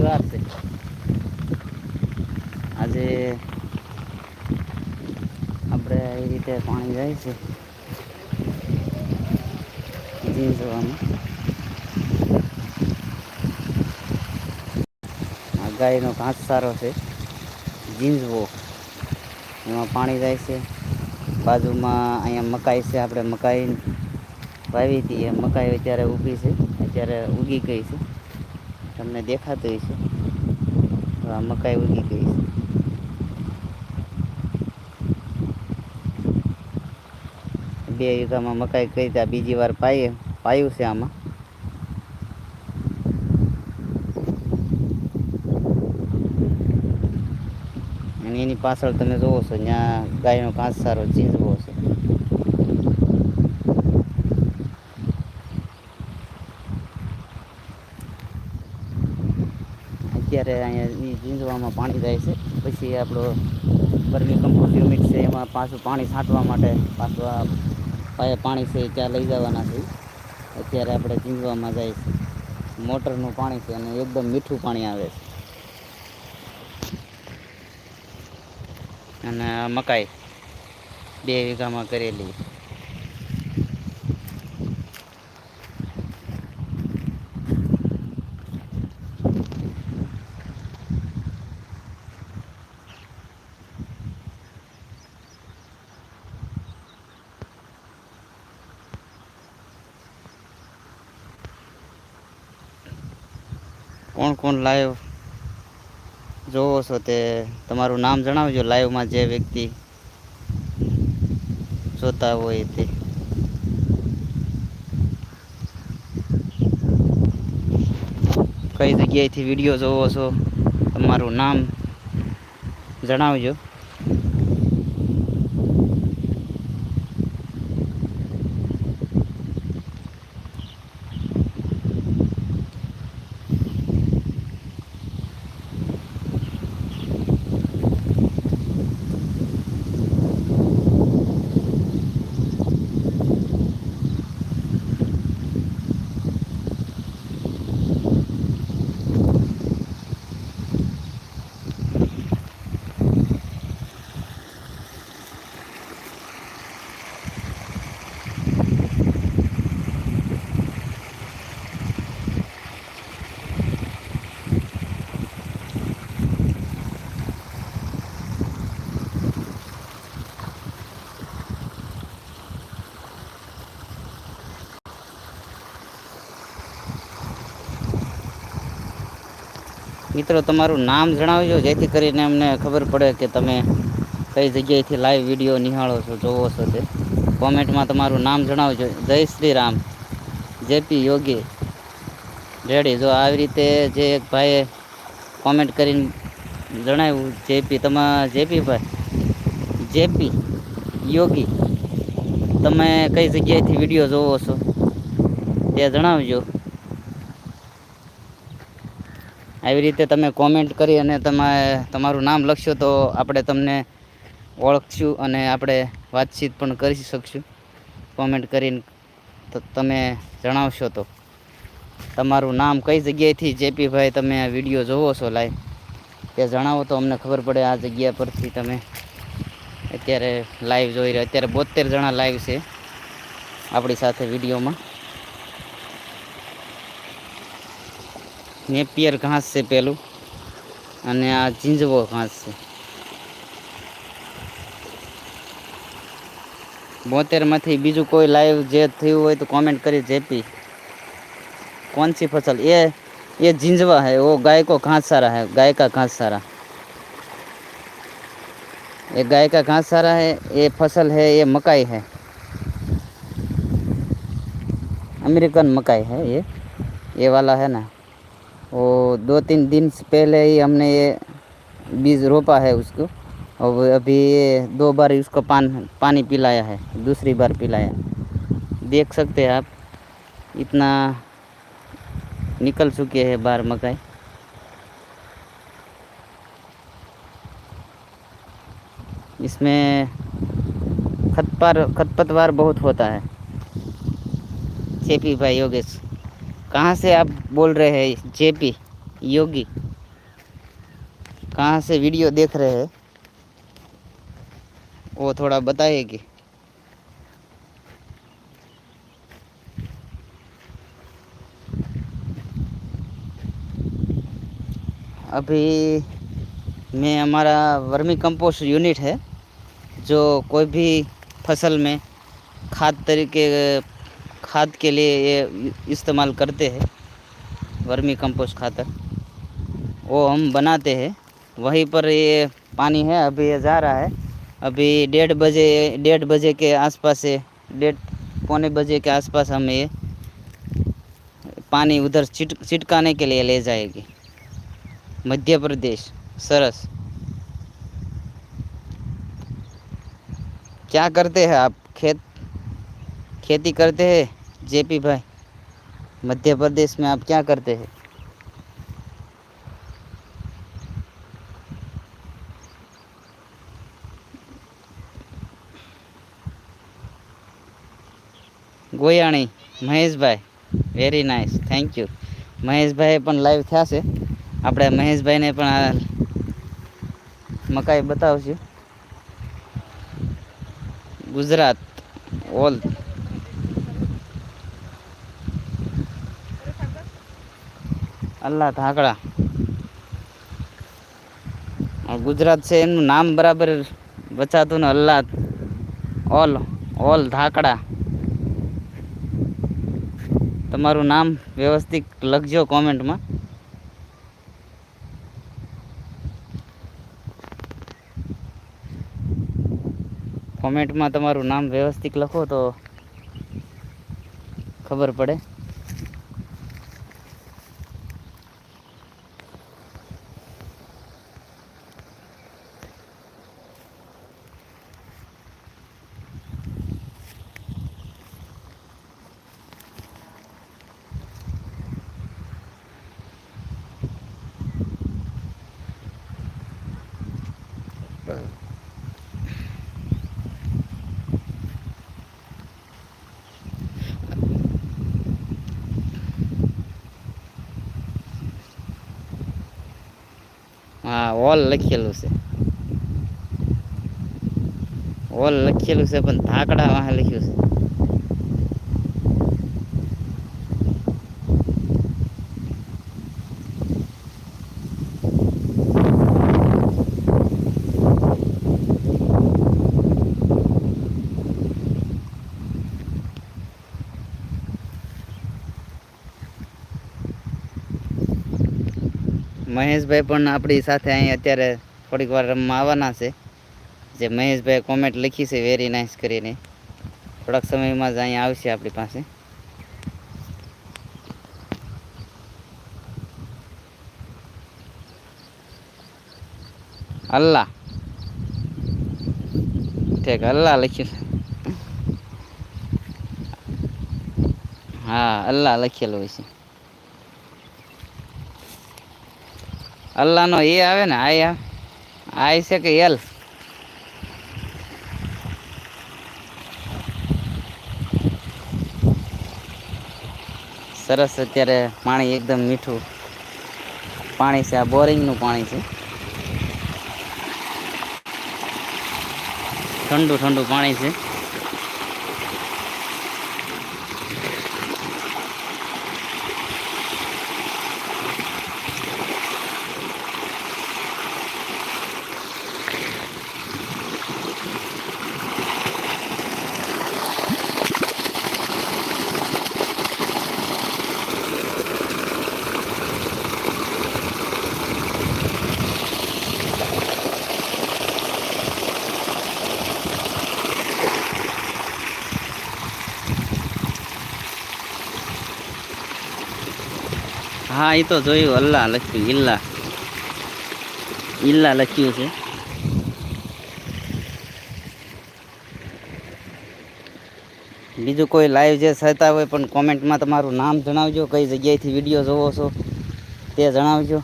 છે. આજે આપણે એ રીતે પાણી જાય છે. જીંજવામાં આ ગાયનો ઘાસ સારો છે. જીંજવો એમાં પાણી જાય છે. બાજુમાં અહીંયા મકાઈ છે, આપણે મકાઈ વાવી હતી. મકાઈ અત્યારે ઊભી છે. અત્યારે ઉગી ગઈ છે. તમને દેખાતું હશે. તો આ મકાઈ ઉગી ગઈ છે. બે વીઘામાં મકાઈ કરી ત્યાં બીજી વાર પાઈએ પાયું છે આમાં. એની પાછળ તમે જોવો છો ત્યાં ગાયનો ઘાસ સારો ચીંજવો છે. અત્યારે અહીંયા ઝીંઝવામાં પાણી જાય છે. પછી આપણો વર્મી કમ્પોઝ યુનિટ છે, એમાં પાછું પાણી છાંટવા માટે પાછું આ પાયે પાણી છે ત્યાં લઈ જવાના છે. અત્યારે આપણે ઝીંઝવામાં જાય છે. મોટરનું પાણી છે અને એકદમ મીઠું પાણી આવે છે. અને મકાઈ બે વીઘામાં કરેલી. કોણ કોણ લાઈવ જોવો છો તે તમારું નામ જણાવજો લાઈવમાં જે વ્યક્તિ જોતા હોય તે. કઈ જગ્યાએથી વીડિયો જોવો છો? તમારું નામ જણાવજો. મિત્રો, તમારું નામ જણાવજો, જેથી કરીને અમને ખબર પડે કે તમે કઈ જગ્યાએથી લાઈવ વીડિયો નિહાળો છો, જોવો છો તે. કોમેન્ટમાં તમારું નામ જણાવજો. જય શ્રી રામ. જેપી યોગી. રેડી. જો આવી રીતે જે એક ભાઈએ કોમેન્ટ કરીને જણાવ્યું જેપી તમા જેપી ભાઈ? જેપી યોગી. તમે કઈ જગ્યાએથી વીડિયો જોવો છો તે જણાવજો. આવી રીતે તમે કોમેન્ટ કરી અને તમે તમારું નામ લખશો તો આપણે તમને ઓળખશું અને આપણે વાતચીત પણ કરી શકશું. કોમેન્ટ કરીને તો તમે જણાવશો તો. તમારું નામ કઈ જગ્યાએથી? જેપીભાઈ, તમે આ વીડિયો જોવો છો લાઈવ તે જણાવો તો અમને ખબર પડે આ જગ્યા પરથી તમે અત્યારે લાઈવ જોઈ રહ્યા. અત્યારે બોતેર જણા લાઈવ છે આપણી સાથે વિડીયોમાં. નેપિયર ઘાસ છે પેલું અને આ ઝીંઝવો ઘાસ છે બોતેરમાંથી બીજું કોઈ લાઈવ જે થયું હોય તો કોમેન્ટ કરી જેપી कौन सी फसल ये ये झिंझवा है वो गाय को घास सारा है गाय का घास सारा ये गाय का घास सारा है ये फसल है ये मकाई है अमेरिकन मकाई है ये ये वाला है ना वो दो तीन दिन से पहले ही हमने ये बीज रोपा है उसको। और अभी ये दो बार उसको पान, पानी पिलाया है, दूसरी बार पिलाया। देख सकते हैं आप, इतना निकल चुके हैं बार मकाई। इसमें खतपार खतपतवार बहुत होता है। जेपी भाई योगेश। कहाँ से आप बोल रहे हैं, जेपी, योगी? कहाँ से वीडियो देख रहे हैं? वो थोड़ा बताइए अभी मैं हमारा वर्मी कंपोस्ट यूनिट है, जो कोई भी फ़सल में खाद तरीके खाद के लिए ये इस्तेमाल करते हैं, वर्मी कंपोस्ट खातर वो हम बनाते हैं। वहीं पर ये पानी है, अभी ये जा रहा है। अभी डेढ़ बजे डेढ़ बजे के आसपास से डेढ़, पौने बजे के आसपास हम ये पानी उधर छिट छिटकाने के लिए ले जाएगी। मध्य प्रदेश, सरस। क्या करते हैं आप? खेत, खेती करते हैं? जेपी भाई मध्य प्रदेश में आप क्या करते हैं Goyani Maheshbhai very nice thank you Maheshbhai પણ લાઈવ થયા છે આપણે મહેશભાઈને પણ આ મકાઈ બતાવશું ગુજરાત ઓલ અલ્લાહ ધાકડા. ગુજરાત છે, એનું નામ બરાબર બચાતું ને અલ્લાહ ઓલ ઓલ ધાકડા. તમારું નામ વ્યવસ્થિત લખજો કોમેન્ટમાં. કોમેન્ટમાં તમારું નામ વ્યવસ્થિત લખો તો ખબર પડે. હા ઓલ લખેલું છે. ઓલ લખેલું છે પણ ધાકડા વાહ લખ્યું છે. મહેશભાઈ પણ આપણી સાથે અહીં અત્યારે થોડીક વાર રમવા આવવાના છે. જે મહેશભાઈ કોમેન્ટ લખી છે વેરી નાઇસ કરીને. થોડાક સમયમાં જ અહીંયા આવશે આપણી પાસે. અલ્લાહ ઠીક અલ્લાહ લખ્યું હા અલ્લાહ લખેલું હોય છે. અલ્લાહનો એ આવે ને, આય આવે. આય છે કે એલ. સરસ અત્યારે પાણી એકદમ મીઠું. પાણી છે, આ બોરિંગનું પાણી છે. ઠંડુ ઠંડુ પાણી છે. હા એ તો જોયું અલ્લાહ લખ્યું ઈલ્લા. ઈલ્લા લખ્યું છે. બીજું કોઈ લાઈવ જે થતા હોય પણ કોમેન્ટમાં તમારું નામ જણાવજો, કઈ જગ્યાએથી વીડિયો જોવો છો તે જણાવજો.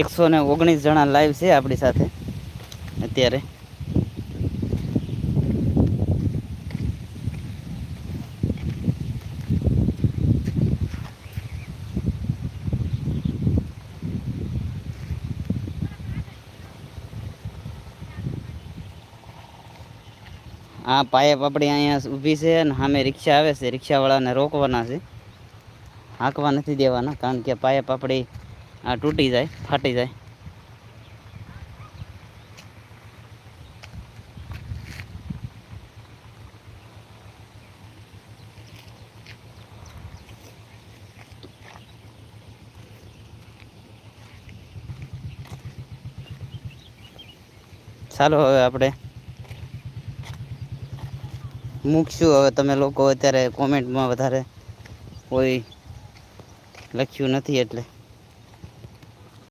એકસો ને ઓગણીસ જણા લાઈવ છે આપણી સાથે. અત્યારે. આ પાયે પાપડી અહીંયા ઊભી છે અને સામે રિક્ષા આવે છે. રિક્ષાવાળાને રોકવાના છે. હાંકવા નથી દેવાના, કારણ કે પાયે પાપડી આ તૂટી જાય, ફાટી જાય. ચાલો હવે આપણે મૂકશું. હવે તમે લોકો અત્યારે કોમેન્ટમાં વધારે કોઈ લખ્યું નથી એટલે.